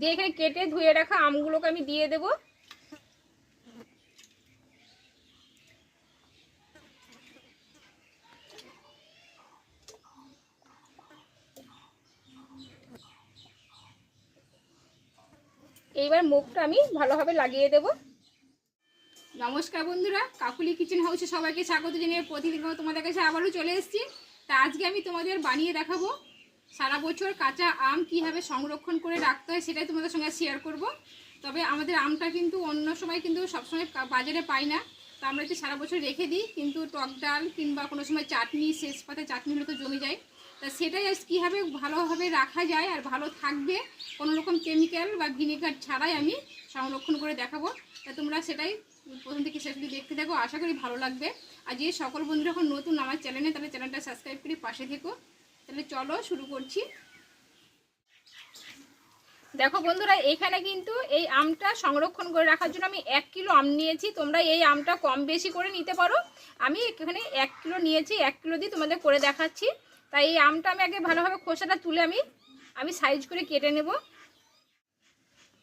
দিয়ে এখানে কেটে ধুয়ে রাখা আমগুলোকে আমি দিয়ে দেবো। এইবার মুখটা আমি ভালোভাবে লাগিয়ে দেব। নমস্কার বন্ধুরা, কাকুলি কিচেন হাউসে সবাইকে স্বাগত জানিয়ে প্রতিদিন তোমাদের কাছে আবারও চলে এসেছি। তা আজকে আমি তোমাদের বানিয়ে দেখাবো সারা বছর কাঁচা আম কীভাবে সংরক্ষণ করে রাখতে হয় সেটাই তোমাদের সঙ্গে শেয়ার করব। তবে আমাদের আমটা কিন্তু অন্য সময় কিন্তু সবসময় বাজারে পাই না। তো আমরা যে সারা বছর রেখে দিই, কিন্তু টক ডাল কিংবা কোনো সময় চাটনি শেষ পাতে চাটনি হলে তো জমে যায়। তা সেটাই কীভাবে ভালোভাবে রাখা যায় আর ভালো থাকবে, কোনো রকম কেমিক্যাল বা ভিনেগার ছাড়াই আমি সংরক্ষণ করে দেখাবো। তা তোমরা সেটাই প্রথম থেকে শেষ অবধি দেখতে থাকো, আশা করি ভালো লাগবে। আর যে সকল বন্ধুরা এখন নতুন আমার চ্যানেলে তাহলে চ্যানেলটা সাবস্ক্রাইব করে পাশে থেকো। তাহলে চলো শুরু করছি। দেখো বন্ধুরা, এখানে কিন্তু এই আমটা সংরক্ষণ করে রাখার জন্য আমি এক কিলো আম নিয়েছি। তোমরা এই আমটা কম বেশি করে নিতে পারো। আমি এখানে এক কিলো নিয়েছি, এক কিলো দিয়ে তোমাদের করে দেখাচ্ছি। তাই এই আমটা আমি আগে ভালোভাবে খোসাটা তুলে আমি আমি সাইজ করে কেটে নেব।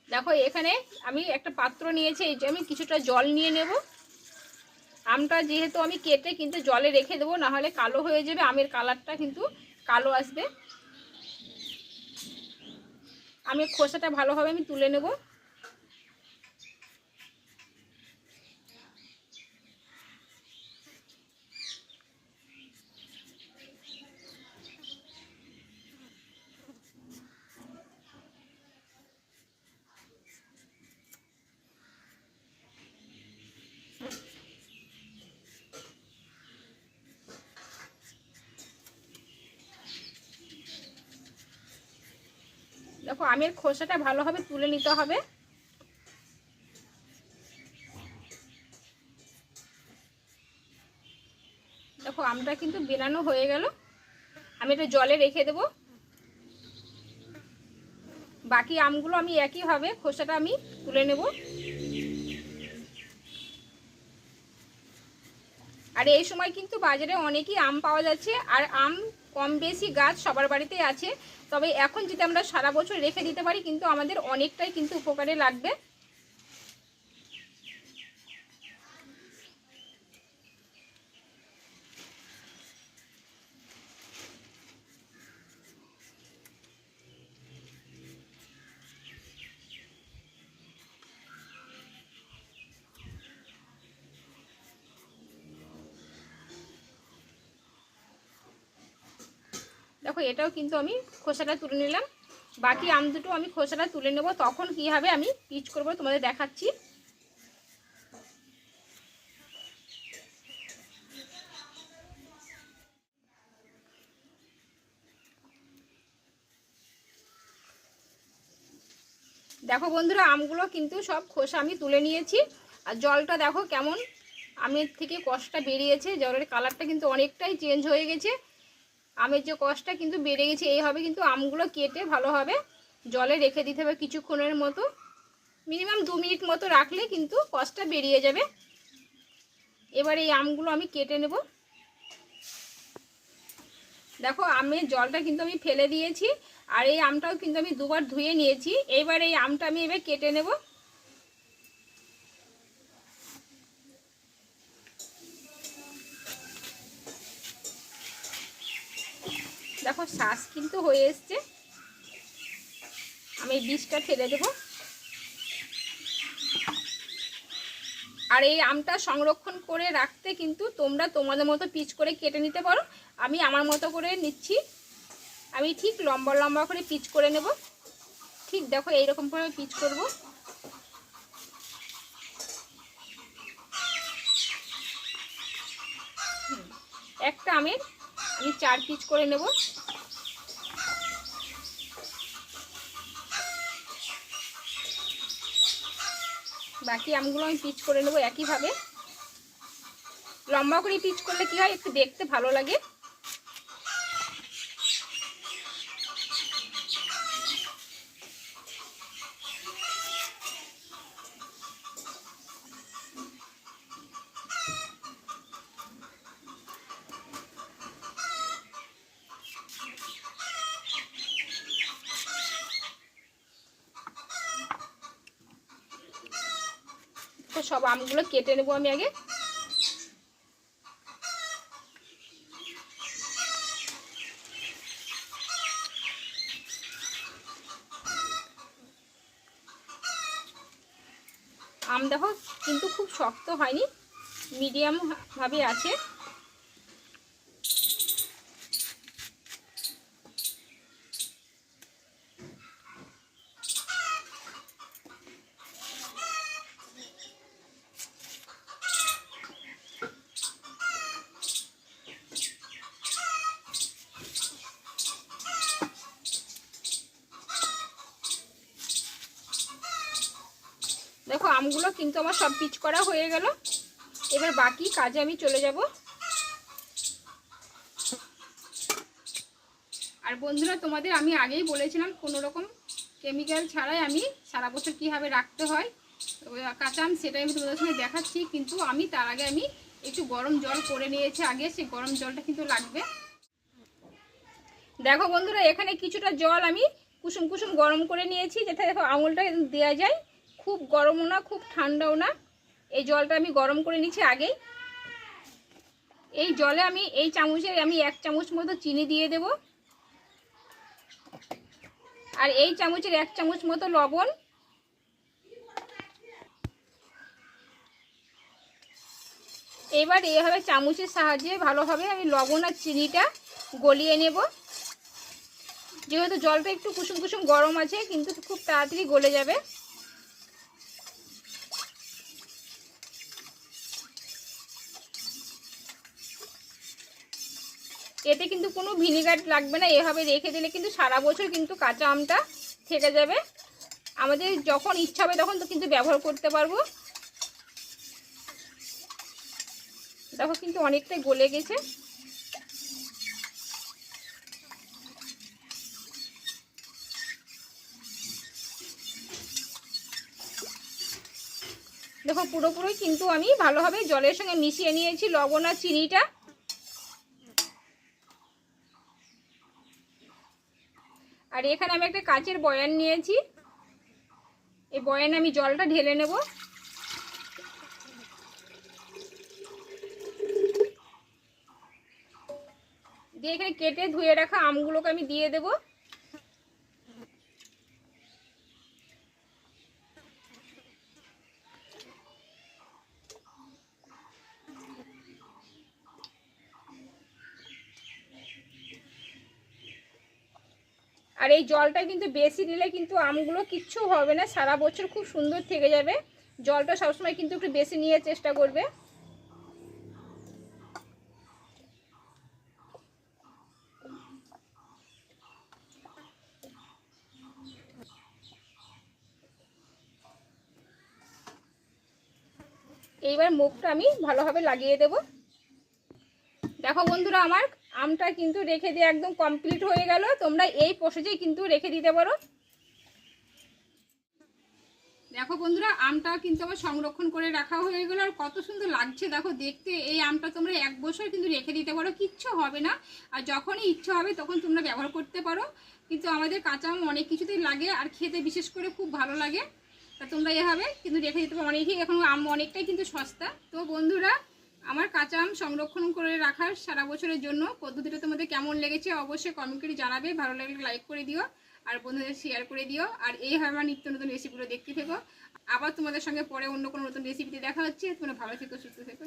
দেখো, এখানে আমি একটা পাত্র নিয়েছি, এই যে আমি কিছুটা জল নিয়ে নেব। আমটা যেহেতু আমি কেটে কিন্তু জলে রেখে দেবো, নাহলে কালো হয়ে যাবে। আমের কালারটা কিন্তু কালো আসবে। আমি খোসাটা ভালোভাবে আমি তুলে নেব। দেখো, আমের খোসাটা ভালোভাবে তুলে নিতে হবে। দেখো, আমটা কিন্তু বেরানো হয়ে গেল। আমি এটা জলে রেখে দেব। বাকি আমগুলো আমি একইভাবে খোসাটা আমি তুলে নেব। আর এই সময় কিন্তু বাজারে অনেকই আম পাওয়া যাচ্ছে। আর আম কম বেশি গাছ সবার বাড়িতেই আছে। তবে এখন যদি আমরা সারা বছর রেখে দিতে পারি, কিন্তু আমাদের অনেকটাই কিন্তু উপকারে লাগবে। দেখো, এটাও কিন্তু আমি খোসাটা তুলে নিলাম। বাকি আম দুটো আমি খোসাটা তুলে নেব। তখন কীভাবে আমি পিচ করব, তোমাদের দেখাচ্ছি। দেখো বন্ধুরা, আমগুলো কিন্তু সব খোসা আমি তুলে নিয়েছি। আর জলটা দেখো কেমন আমের থেকে কষ্টটা বেরিয়েছে। জলের কালারটা কিন্তু অনেকটাই চেঞ্জ হয়ে গেছে। আমের যে কষটা কিন্তু বেড়ে গেছে এইভাবে কিন্তু আমগুলো কেটে ভালোভাবে জলে রেখে দিতে হবে কিছুক্ষণের মতো। মিনিমাম দু মিনিট মতো রাখলে কিন্তু কষটা বেরিয়ে যাবে। এবার এই আমগুলো আমি কেটে নেব। দেখো, আমের জলটা কিন্তু আমি ফেলে দিয়েছি, আর এই আমটাও কিন্তু আমি দুবার ধুয়ে নিয়েছি। এবার এই আমটা আমি এবার কেটে নেব। দেখো শ্বাস কিন্তু হয়ে এসছে। আমি বীজটা ফেলে দেব। আর এই আমটা সংরক্ষণ করে রাখতে কিন্তু তোমরা তোমাদের মতো পিচ করে কেটে নিতে পারো। আমি আমার মতো করে নিচ্ছি। আমি ঠিক লম্বা লম্বা করে পিচ করে নেব। ঠিক দেখো এইরকম করে পিচ করব। একটা আমের আমি চার পিচ করে নেব। বাকি আমগুলো আমি পিচ করে নেব একইভাবে। লম্বা করে পিচ করলে কি হয়, একটু দেখতে ভালো লাগে। সব আমগুলো কেটে নেব আমি আগে। আম দেখো কিন্তু খুব শক্ত হয়নি, মিডিয়াম ভাবে আছে। দেখো, আমগুলো কিন্তু আমার সব পিচ করা হয়ে গেল। এবার বাকি কাজে আমি চলে যাব। আর বন্ধুরা, তোমাদের আমি আগেই বলেছিলাম, কোনো রকম কেমিক্যাল ছাড়াই আমি সারা বছর কীভাবে রাখতে হয়। কাঁচা আম সেটাই আমি তোমাদের সঙ্গে দেখাচ্ছি, কিন্তু আমি তার আগে আমি একটু গরম জল করে নিয়েছি আগে, সেই গরম জলটা কিন্তু লাগবে। দেখো বন্ধুরা, এখানে কিছুটা জল আমি কুসুম কুসুম গরম করে নিয়েছি যাতে দেখো আঙুলটা দেওয়া যায়। খুব গরমও না, খুব ঠান্ডাও না। এই জলটা আমি গরম করে নিচ্ছি আগেই। এই জলে আমি এই চামচের, আমি এক চামচ মতো চিনি দিয়ে দেব। আর এই চামচের এক চামচ মতো লবণ। এবার এইভাবে চামচের সাহায্যে ভালোভাবে আমি লবণ আর চিনিটা গলিয়ে নেব। যেহেতু জলটা একটু কুসুম কুসুম গরম আছে, কিন্তু খুব তাড়াতাড়ি গলে যাবে। এতে কিন্তু কোনো ভিনিগার লাগবে না, এভাবে রেখে দিলে কিন্তু সারা বছর কিন্তু কাঁচা আমটা থেকে যাবে। আমাদের যখন ইচ্ছা হবে তখন তো কিন্তু ব্যবহার করতে পারব। দেখো কিন্তু অনেকটাই গলে গেছে। দেখো পুরোপুরি কিন্তু আমি ভালোভাবে জলের সঙ্গে মিশিয়ে নিয়েছি লবণ আর চিনিটা। আর এখানে আমি একটা কাঁচের বয়ান নিয়েছি। এই বয়ানে আমি জলটা ঢেলে নেব। দিয়ে এখানে কেটে ধুয়ে রাখা আমগুলোকে আমি দিয়ে দেব। আর এই জলটা কিন্তু বেশি দিলে কিন্তু আমগুলো কিচ্ছু হবে না, সারা বছর খুব সুন্দর থেকে যাবে। জলটা সবসময় কিন্তু একটু বেশি নিয়ে চেষ্টা করবে। এইবার মুখটা আমি ভালোভাবে লাগিয়ে দেব। দেখো বন্ধুরা আমার আমটা কিন্তু রেখে দিয়ে একদম কমপ্লিট হয়ে গেল। তোমরা এই প্রসেসেই কিন্তু রেখে দিতে পারো। দেখো বন্ধুরা, আমটা কিন্তু আমার সংরক্ষণ করে রাখা হয়ে গেল। আর কত সুন্দর লাগছে, দেখো দেখতে। এই আমটা তোমরা এক বছর কিন্তু রেখে দিতে পারো, কিচ্ছু হবে না। আর যখনই ইচ্ছা হবে, তখন তোমরা ব্যবহার করতে পারো। কিন্তু আমাদের কাঁচা আম অনেক কিছুতেই লাগে, আর খেতে বিশেষ করে খুব ভালো লাগে। তা তোমরা এভাবে কিন্তু রেখে দিতে পারো। অনেকেই এখন আম অনেকটাই কিন্তু সস্তা। তো বন্ধুরা আমার কাঁচা আম সংরক্ষণ করে রাখার সারা বছরের জন্য পদ্ধতিটা তোমাদের কেমন লেগেছে অবশ্যই কমেন্ট করে জানাবে। ভালো লাগলে লাইক করে দিও আর বন্ধুদের শেয়ার করে দিও। আর এইভাবে আমার নিত্য নতুন রেসিপিগুলো দেখতে থেকো। আবার তোমাদের সঙ্গে পরে অন্য কোনো নতুন রেসিপিতে দেখা হচ্ছে। তোমরা ভালো থেকো, সুস্থ থেকো